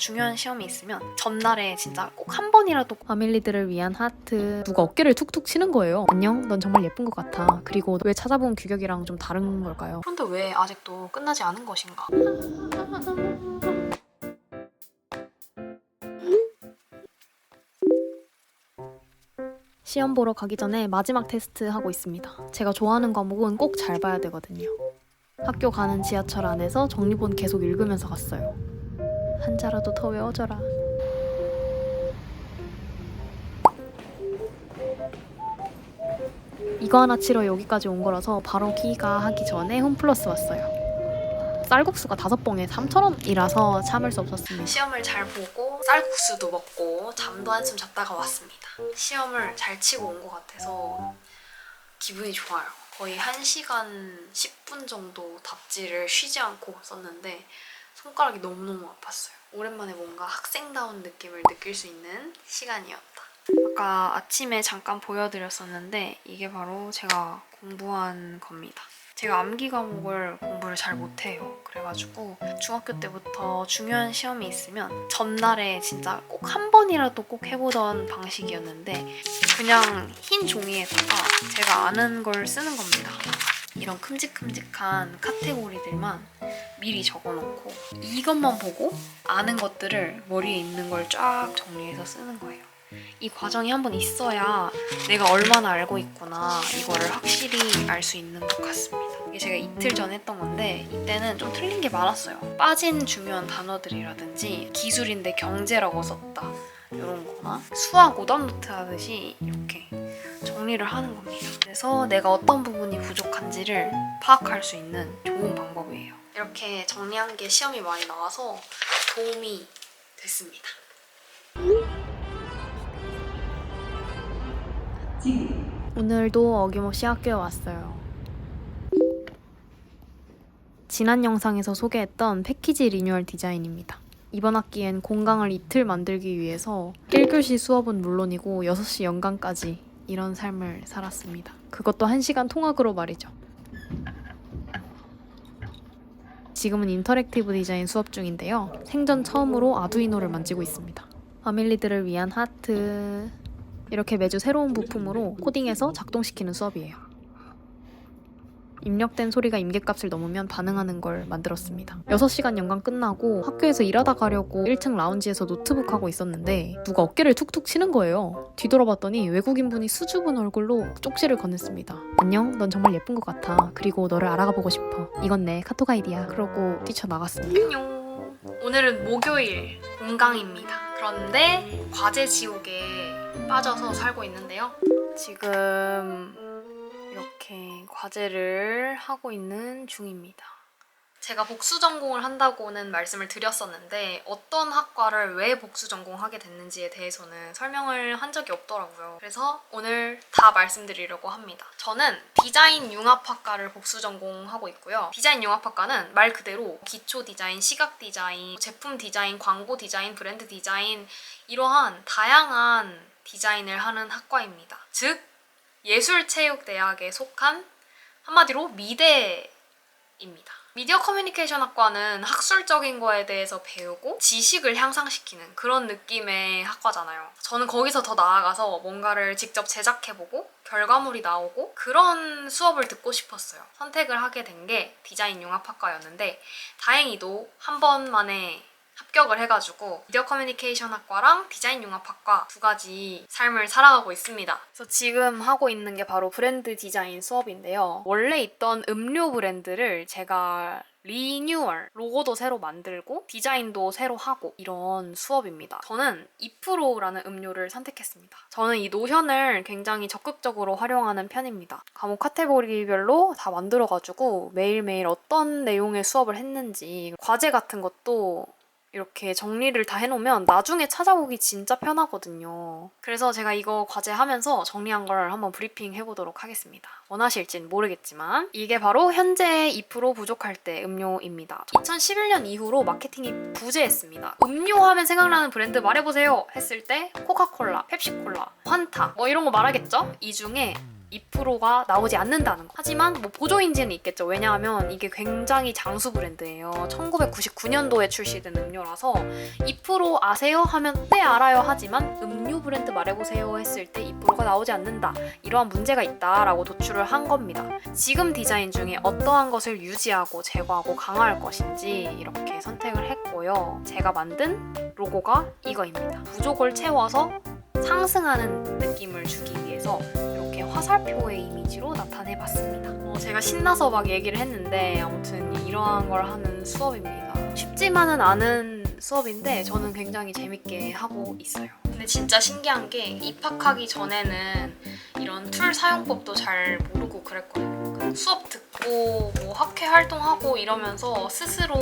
중요한 시험이 있으면 전날에 진짜 꼭 한 번이라도 아밀리들을 위한 하트. 누가 어깨를 툭툭 치는 거예요. 안녕 넌 정말 예쁜 것 같아. 그리고 왜 찾아본 규격이랑 좀 다른 걸까요? 그런데 왜 아직도 끝나지 않은 것인가? 시험 보러 가기 전에 마지막 테스트 하고 있습니다. 제가 좋아하는 과목은 꼭 잘 봐야 되거든요. 학교 가는 지하철 안에서 정리본 계속 읽으면서 갔어요 한자라도 더 외워져라 이거 하나 치러 여기까지 온 거라서 바로 귀가 하기 전에 홈플러스 왔어요 쌀국수가 다섯 봉에 3,000원이라서 참을 수 없었습니다 시험을 잘 보고 쌀국수도 먹고 잠도 한숨 잤다가 왔습니다. 시험을 잘 치고 온 것 같아서 기분이 좋아요. 거의 1시간 10분 정도 답지를 쉬지 않고 썼는데 손가락이 너무너무 아팠어요. 오랜만에 뭔가 학생다운 느낌을 느낄 수 있는 시간이었다. 아까 아침에 잠깐 보여드렸었는데 이게 바로 제가 공부한 겁니다. 제가 암기 과목을 공부를 잘 못해요. 그래가지고 중학교 때부터 중요한 시험이 있으면 전날에 진짜 꼭 한 번이라도 꼭 해보던 방식이었는데 그냥 흰 종이에다가 제가 아는 걸 쓰는 겁니다. 이런 큼직큼직한 카테고리들만 미리 적어놓고 이것만 보고 아는 것들을 머리에 있는 걸 쫙 정리해서 쓰는 거예요. 이 과정이 한번 있어야 내가 얼마나 알고 있구나 이거를 확실히 알 수 있는 것 같습니다. 이게 제가 이틀 전에 했던 건데 이때는 좀 틀린 게 많았어요. 빠진 중요한 단어들이라든지 기술인데 경제라고 썼다 이런 거나 수학 오답노트 하듯이 이렇게 정리를 하는 겁니다. 그래서 내가 어떤 부분이 부족한지를 파악할 수 있는 좋은 방법이에요. 이렇게 정리한 게 시험이 많이 나와서 도움이 됐습니다. 오늘도 어김없이 학교에 왔어요. 지난 영상에서 소개했던 패키지 리뉴얼 디자인입니다. 이번 학기엔 공강을 이틀 만들기 위해서 1교시 수업은 물론이고 6시 연강까지 이런 삶을 살았습니다. 그것도 1시간 통학으로 말이죠. 지금은 인터랙티브 디자인 수업 중인데요. 생전 처음으로 아두이노를 만지고 있습니다. 아밀리들을 위한 하트, 이렇게 매주 새로운 부품으로 코딩해서 작동시키는 수업이에요. 입력된 소리가 임계값을 넘으면 반응하는 걸 만들었습니다. 6시간 연강 끝나고 학교에서 일하다 가려고 1층 라운지에서 노트북 하고 있었는데 누가 어깨를 툭툭 치는 거예요. 뒤돌아봤더니 외국인분이 수줍은 얼굴로 쪽지를 건넸습니다. 안녕, 넌 정말 예쁜 것 같아. 그리고 너를 알아가 보고 싶어. 이건 내 카톡 아이디야. 그러고 뛰쳐나갔습니다. 안녕. 오늘은 목요일 공강입니다. 그런데 과제 지옥에 빠져서 살고 있는데요. 지금 이렇게 과제를 하고 있는 중입니다. 제가 복수 전공을 한다고는 말씀을 드렸었는데 어떤 학과를 왜 복수 전공하게 됐는지에 대해서는 설명을 한 적이 없더라고요. 그래서 오늘 다 말씀드리려고 합니다. 저는 디자인 융합학과를 복수 전공하고 있고요. 디자인 융합학과는 말 그대로 기초 디자인, 시각 디자인, 제품 디자인, 광고 디자인, 브랜드 디자인 이러한 다양한 디자인을 하는 학과입니다. 즉 예술체육대학에 속한 한마디로 미대입니다. 미디어 커뮤니케이션 학과는 학술적인 거에 대해서 배우고 지식을 향상시키는 그런 느낌의 학과잖아요. 저는 거기서 더 나아가서 뭔가를 직접 제작해보고 결과물이 나오고 그런 수업을 듣고 싶었어요. 선택을 하게 된 게 디자인 융합학과였는데 다행히도 한 번만에 합격을 해가지고 미디어 커뮤니케이션 학과랑 디자인 융합학과 두 가지 삶을 살아가고 있습니다. 그래서 지금 하고 있는 게 바로 브랜드 디자인 수업인데요. 원래 있던 음료 브랜드를 제가 리뉴얼, 로고도 새로 만들고 디자인도 새로 하고 이런 수업입니다. 저는 이프로라는 음료를 선택했습니다. 저는 이 노션을 굉장히 적극적으로 활용하는 편입니다. 과목 카테고리별로 다 만들어가지고 매일매일 어떤 내용의 수업을 했는지 과제 같은 것도 이렇게 정리를 다 해놓으면 나중에 찾아보기 진짜 편하거든요. 그래서 제가 이거 과제하면서 정리한 걸 한번 브리핑 해보도록 하겠습니다. 원하실진 모르겠지만 이게 바로 현재 2% 부족할 때 음료입니다. 2011년 이후로 마케팅이 부재했습니다. 음료 하면 생각나는 브랜드 말해보세요 했을 때 코카콜라, 펩시콜라, 환타 뭐 이런 거 말하겠죠? 이 중에 2%가 나오지 않는다는 거. 하지만 뭐 보조인지는 있겠죠. 왜냐하면 이게 굉장히 장수 브랜드예요. 1999년도에 출시된 음료라서 2% 아세요? 하면 네 알아요 하지만 음료 브랜드 말해보세요 했을 때 2%가 나오지 않는다. 이러한 문제가 있다라고 도출을 한 겁니다. 지금 디자인 중에 어떠한 것을 유지하고 제거하고 강화할 것인지 이렇게 선택을 했고요. 제가 만든 로고가 이거입니다. 부족을 채워서 상승하는 느낌을 주기 위해서 화살표의 이미지로 나타내봤습니다. 어, 제가 신나서 막 얘기를 했는데 아무튼 이러한 걸 하는 수업입니다. 쉽지만은 않은 수업인데 저는 굉장히 재밌게 하고 있어요. 근데 진짜 신기한 게 입학하기 전에는 이런 툴 사용법도 잘 모르고 그랬거든요. 그 수업 듣고 뭐 학회 활동하고 이러면서 스스로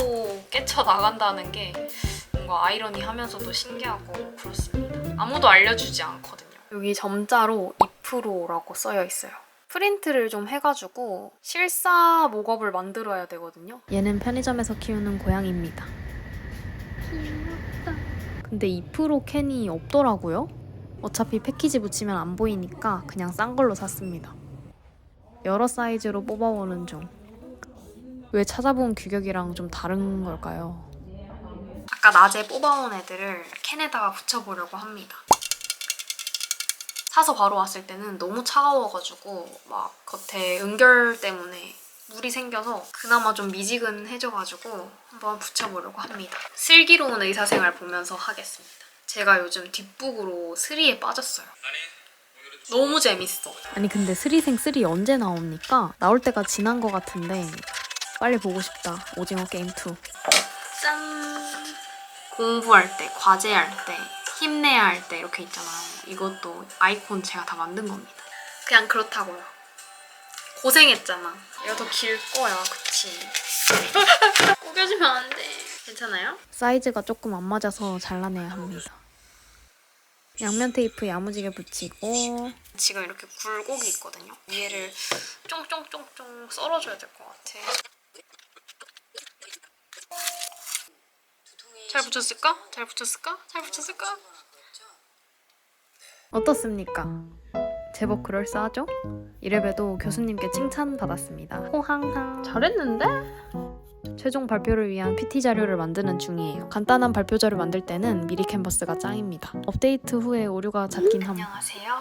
깨쳐 나간다는 게 뭔가 아이러니하면서도 신기하고 그렇습니다. 아무도 알려주지 않거든요. 여기 점자로 2%라고 써여 있어요. 프린트를 좀 해가지고 실사 목업을 만들어야 되거든요. 얘는 편의점에서 키우는 고양이입니다. 근데 2% 캔이 없더라고요. 어차피 패키지 붙이면 안 보이니까 그냥 싼 걸로 샀습니다. 여러 사이즈로 뽑아오는 중. 왜 찾아본 규격이랑 좀 다른 걸까요? 아까 낮에 뽑아온 애들을 캔에다가 붙여보려고 합니다. 사서 바로 왔을 때는 너무 차가워가지고 막 겉에 응결 때문에 물이 생겨서 그나마 좀 미지근해져가지고 한번 붙여보려고 합니다. 슬기로운 의사생활 보면서 하겠습니다. 제가 요즘 뒷북으로 스리에 빠졌어요. 너무 재밌어. 아니 근데 스리생 3 언제 나옵니까? 나올 때가 지난 것 같은데 빨리 보고 싶다. 오징어 게임 2. 짠! 공부할 때, 과제할 때, 힘내야 할 때 이렇게 있잖아요. 이것도 아이콘 제가 다 만든 겁니다. 그냥 그렇다고요. 고생했잖아. 이거 더 길 거야, 그치? 꾸겨주면 안 돼. 괜찮아요? 사이즈가 조금 안 맞아서 잘라내야 합니다. 양면 테이프 야무지게 붙이고 지금 이렇게 굴곡이 있거든요. 위에를 쫑쫑쫑쫑 썰어줘야 될 것 같아. 잘 붙였을까? 잘 붙였을까? 잘 붙였을까? 어떻습니까? 제법 그럴싸하죠? 이래봬도 교수님께 칭찬받았습니다. 호항항. 잘했는데? 최종 발표를 위한 PT 자료를 만드는 중이에요. 간단한 발표 자료 만들 때는 미리 캔버스가 짱입니다. 업데이트 후에 오류가 잦긴 함. 안녕하세요.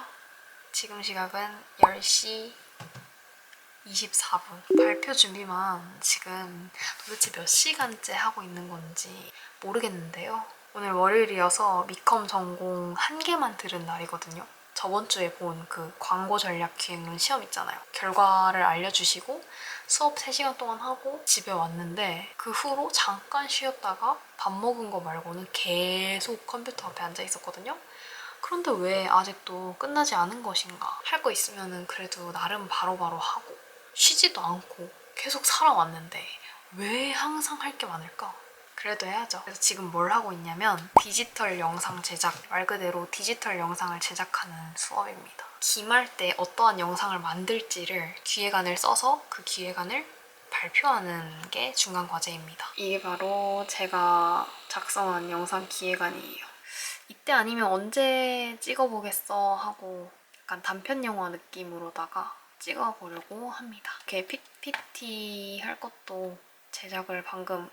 지금 시각은 10시 24분. 발표 준비만 지금 도대체 몇 시간째 하고 있는 건지 모르겠는데요. 오늘 월요일이어서 미컴 전공 한 개만 들은 날이거든요. 저번 주에 본 그 광고 전략 기획론 시험 있잖아요. 결과를 알려주시고 수업 3시간 동안 하고 집에 왔는데 그 후로 잠깐 쉬었다가 밥 먹은 거 말고는 계속 컴퓨터 앞에 앉아 있었거든요. 그런데 왜 아직도 끝나지 않은 것인가? 할 거 있으면은 그래도 나름 바로바로 하고 쉬지도 않고 계속 살아왔는데 왜 항상 할 게 많을까? 그래도 해야죠. 그래서 지금 뭘 하고 있냐면 디지털 영상 제작, 말 그대로 디지털 영상을 제작하는 수업입니다. 기말 때 어떠한 영상을 만들지를 기획안을 써서 그 기획안을 발표하는 게 중간 과제입니다. 이게 바로 제가 작성한 영상 기획안이에요. 이때 아니면 언제 찍어보겠어 하고 약간 단편 영화 느낌으로다가 찍어보려고 합니다. 이렇게 PPT 할 것도 제작을 방금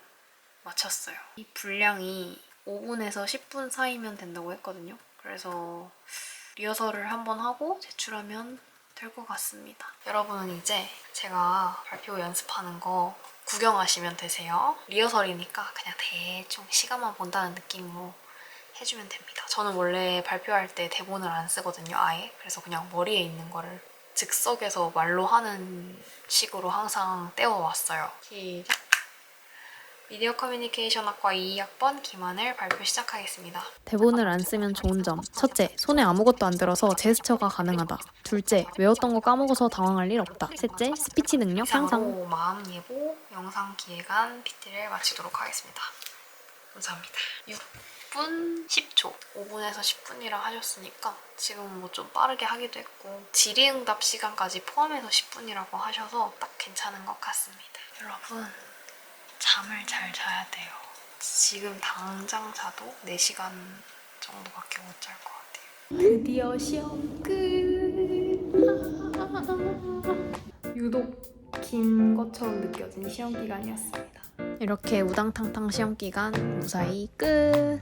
마쳤어요. 이 분량이 5분에서 10분 사이면 된다고 했거든요. 그래서 리허설을 한번 하고 제출하면 될 것 같습니다. 여러분은 이제 제가 발표 연습하는 거 구경하시면 되세요. 리허설이니까 그냥 대충 시간만 본다는 느낌으로 해주면 됩니다. 저는 원래 발표할 때 대본을 안 쓰거든요, 아예. 그래서 그냥 머리에 있는 거를 즉석에서 말로 하는 식으로 항상 떼어왔어요. 시작! 미디어 커뮤니케이션 학과 2학번 김하늘 발표 시작하겠습니다. 대본을 안 쓰면 좋은 점. 첫째, 손에 아무것도 안 들어서 제스처가 가능하다. 둘째, 외웠던 거 까먹어서 당황할 일 없다. 셋째, 스피치 능력 향상. 마음 예보 영상 기획안 PT를 마치도록 하겠습니다. 감사합니다. 6분 10초, 5분에서 10분이라 하셨으니까 지금 뭐 좀 빠르게 하기도 했고 질의응답 시간까지 포함해서 10분이라고 하셔서 딱 괜찮은 것 같습니다. 여러분 잠을 잘 자야 돼요. 지금 당장 자도 4시간 정도밖에 못 잘 것 같아요. 드디어 시험 끝. 유독 긴 것처럼 느껴진 시험 기간이었습니다. 이렇게 우당탕탕 시험 기간 무사히 끝.